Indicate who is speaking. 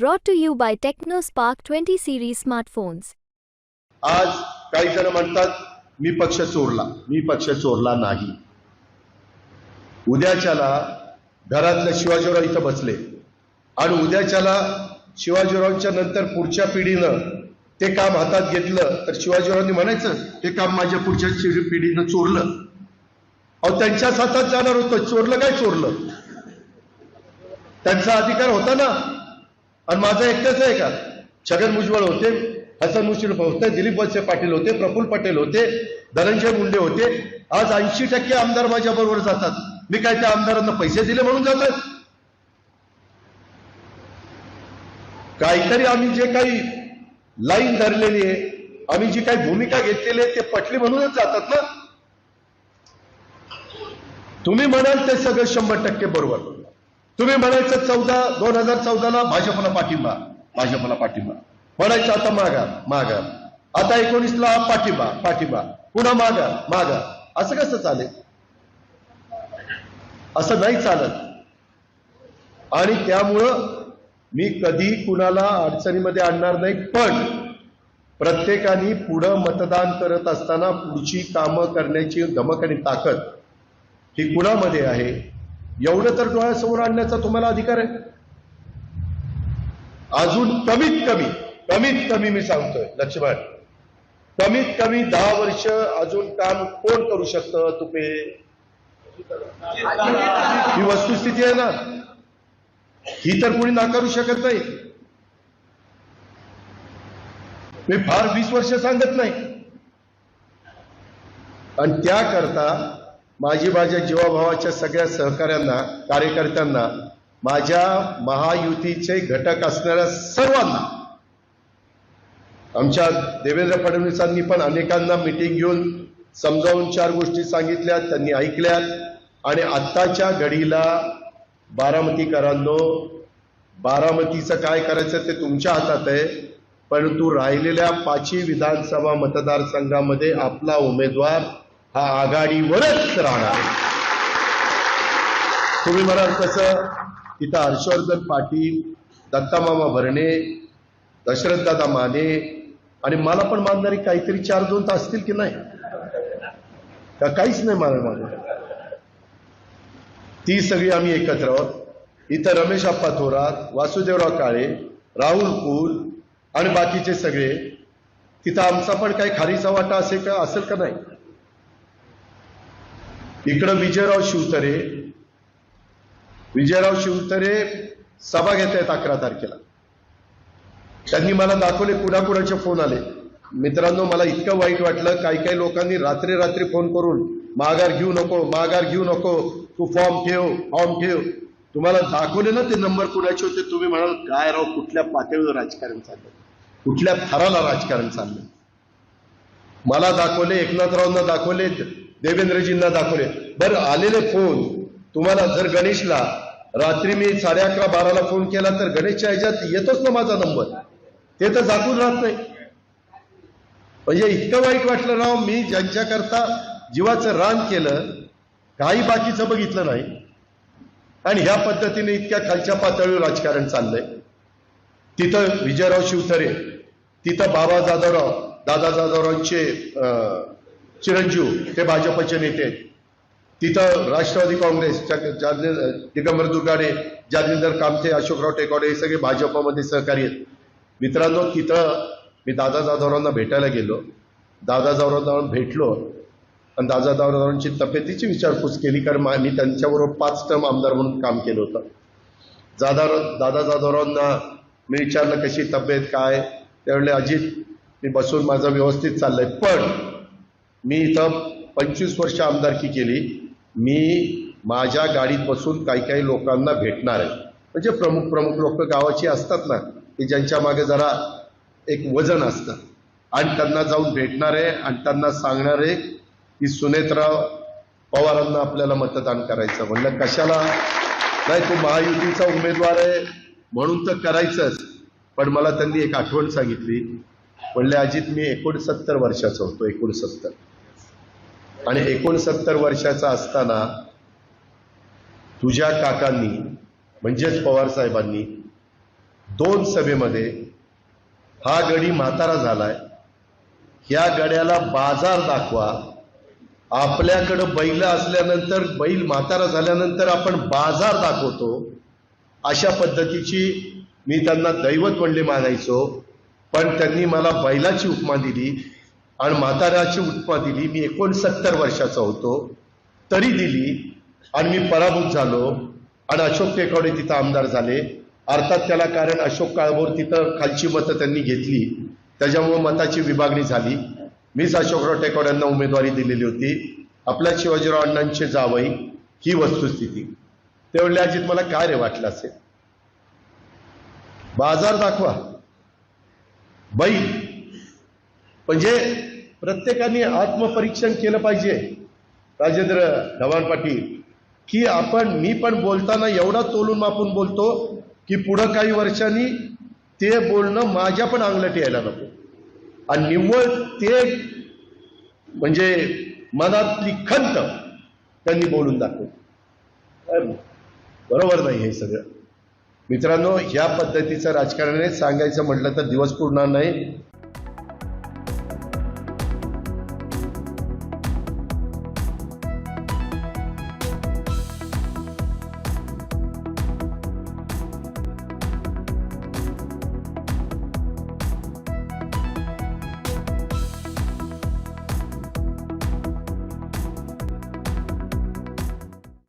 Speaker 1: Brought to you by TechnoSpark 20 series smartphones.
Speaker 2: आज काही जण म्हणतात मी पक्ष चोरला मी पक्ष चोरला नाही. उद्याच्याला घरातल्या शिवाजीराव इथं बसले. आणि उद्याच्याला शिवाजीरावांच्या नंतर पुढच्या पिढीनं ते काम हातात घेतलं तर शिवाजीरावांनी म्हणायचं हे काम माझ्या पुढच्या पिढीनं चोरलं. अहो त्यांच्याच हातात जाणार होतं. चोरलं काय चोरलं? त्यांचा अधिकार होता ना. आणि माझा एकटाच आहे का? छगन भुजबळ होते हसन मुश्रीफ होते दिलीप वळसे पाटील होते प्रफुल्ल पटेल होते धनंजय मुंडे होते. आज ऐंशी टक्के आमदार माझ्या बरोबर जातात. मी काय त्या आमदारांना पैसे दिले म्हणून जातात काहीतरी आम्ही जे काही लाईन धरलेली आहे आम्ही जी काही भूमिका घेतलेली आहे ते पटली म्हणूनच जातात ना? तुम्ही म्हणाल ते सगळं शंभर टक्के बरोबर. तुम्ही म्हणायचं चौदा दोन हजार चौदाला भाजपला पाठिंबा भाजपला पाठिंबा. म्हणायचं आता मागा मागा आता एकोणीसला पाठिंबा पाठिंबा. पुन्हा मागा मागा असं कसं चालेल? असं नाही चालत. आणि त्यामुळं मी कधी कुणाला अडचणीमध्ये आणणार नाही पण प्रत्येकाने पुढं मतदान करत असताना पुढची कामं करण्याची धमक आणि ताकद ही कुणामध्ये आहे? एवढं तर डोळ्यासमोर आणण्याचा तुम्हाला अधिकार आहे? अजून कमीत कमी कमीत कमी मी सांगतोय लक्ष्मण. कमीत कमी दहा वर्ष अजून काम कोण करू शकतं तुपे? ही वस्तुस्थिती आहे ना. ही तर कोणी नाकारू शकत नाही. मी फार वीस वर्ष सांगत नाही. आणि त्याकरता माझी माझ्या जीवाभावाच्या सगळ्या सहकाऱ्यांना कार्यकर्त्यांना माझ्या महायुतीचे घटक असणाऱ्या सर्वांना आमच्या देवेंद्र फडणवीसांनी पण अनेकांना मिटिंग घेऊन समजावून चार गोष्टी सांगितल्या त्यांनी ऐकल्यात आणि आत्ताच्या घडीला बारामतीकरांनो बारामतीचं काय करायचं ते तुमच्या हातात आहे. परंतु राहिलेल्या पाचही विधानसभा मतदारसंघामध्ये आपला उमेदवार हा आघाडीवरच राहणार. तुम्ही म्हणाल कसं तिथं हर्षवर्धन पाटील दत्तामामा भरणे दशरथदादा माने आणि मला पण मानणारी काहीतरी चार दोन तर असतील की नाही? का काहीच नाही मला माझं ती सगळी आम्ही एकत्र आहोत. इथं रमेश आप्पा थोरात वासुदेवराव काळे राहुल कुल आणि बाकीचे सगळे. तिथं आमचा पण काही खारीचा वाटा असेल का असेल का नाही? इकडं विजयराव शिवतरे. विजयराव शिवतरे सभा घेत आहेत अकरा तारखेला. त्यांनी मला दाखवले कुणाकुणाचे फोन आले. मित्रांनो मला इतकं वाईट वाटलं काही काही लोकांनी रात्री रात्री फोन करून माघार घेऊ नको माघार घेऊ नको तू फॉर्म ठेव फॉर्म ठेव. तुम्हाला दाखवले ना ते नंबर कुणाचे होते? तुम्ही म्हणाल काय राव कुठल्या पातळीवर राजकारण चाललं कुठल्या थराला राजकारण चाललं मला दाखवले एकनाथरावांना दाखवले देवेंद्रजींना दाखवले. बरं आलेले फोन तुम्हाला जर गणेशला रात्री मी साडे अकरा बाराला फोन केला तर गणेशच्या ह्याच्यात येतोच ना माझा नंबर. ते तर दाखवून राहत नाही. म्हणजे इतकं वाईट वाटलं राव मी ज्यांच्याकरता जीवाचं रान केलं काही बाकीचं बघितलं नाही. आणि ह्या पद्धतीने इतक्या खालच्या पातळीवर राजकारण चाललंय. तिथं विजयराव शिवथरे तिथं बाबा जाधवराव दादा जाधवरावांचे चिरंजीव ते भाजपचे नेते तिथं राष्ट्रवादी काँग्रेस च्या- दिगंबर दुर्गाडे जालिंदर कामथे अशोकराव टेकवाडे हे सगळे भाजपमध्ये सहकारी आहेत. मित्रांनो तिथं मी दादा जाधवरावांना भेटायला गेलो. दादा जाधवरावांना भेटलो आणि दादा जाधवरावांची तब्येतीची विचारपूस केली कारण मी त्यांच्याबरोबर पाच टर्म आमदार म्हणून काम केलं होतं. दादा दादा जाधवरावांना मी विचारलं कशी तब्येत काय? त्यावेळेला अजित मी बसून माझं व्यवस्थित चाललंय. पण मी इथं पंचवीस वर्ष आमदारकी केली. मी माझ्या गाडीत बसून काही काही लोकांना भेटणार आहे. म्हणजे प्रमुख प्रमुख लोक गावाची असतात ना की ज्यांच्या मागे जरा एक वजन असतं. आणि त्यांना जाऊन भेटणार आहे आणि त्यांना सांगणार आहे की सुनेत्राव पवारांना आपल्याला मतदान करायचं. म्हणलं कशाला? नाही तू महायुतीचा उमेदवार आहे म्हणून तर करायचंच. पण मला त्यांनी एक आठवण सांगितली. म्हणले अजित मी एकोणसत्तर वर्षाचा होतो एकोणसत्तर. आणि एकोणसत्तर वर्षाचा असताना तुझ्या काकांनी म्हणजेच पवार साहेबांनी दोन सभेमध्ये हा गडी म्हातारा झालाय. ह्या गड्याला बाजार दाखवा. आपल्याकडं बैल असल्यानंतर बैल म्हातारा झाल्यानंतर आपण बाजार दाखवतो. अशा पद्धतीची मी त्यांना दैवत म्हणले मानायचो पण त्यांनी मला बैलाची उपमा दिली आणि म्हाताऱ्याची उपमा दिली. मी एकोणसत्तर वर्षाचा होतो तरी दिली आणि मी पराभूत झालो आणि अशोक टेकवडे तिथं आमदार झाले. अर्थात त्याला कारण अशोक काळभोर तिथं खालची मतं त्यांनी घेतली. त्याच्यामुळे मताची विभागणी झाली. मीच अशोकराव टेकवड्यांना उमेदवारी दिलेली होती. आपल्या शिवाजीराव अण्णांचे जावई ही वस्तुस्थिती. ते अजित मला काय रे वाटलं असेल? बाजार दाखवा. बैल म्हणजे प्रत्येकाने आत्मपरीक्षण केलं पाहिजे. राजेंद्र ढवाण पाटील की आपण मी पण बोलताना एवढा तोलून मापून बोलतो की पुढं काही वर्षांनी ते बोलणं माझ्या पण अंगलट यायला नको. आणि निव्वळ ते म्हणजे मनातली खंत त्यांनी बोलून दाखवली. बरोबर नाही हे सगळं. मित्रांनो ह्या पद्धतीचं राजकारणाने सांगायचं म्हटलं तर दिवस पुरणार नाही.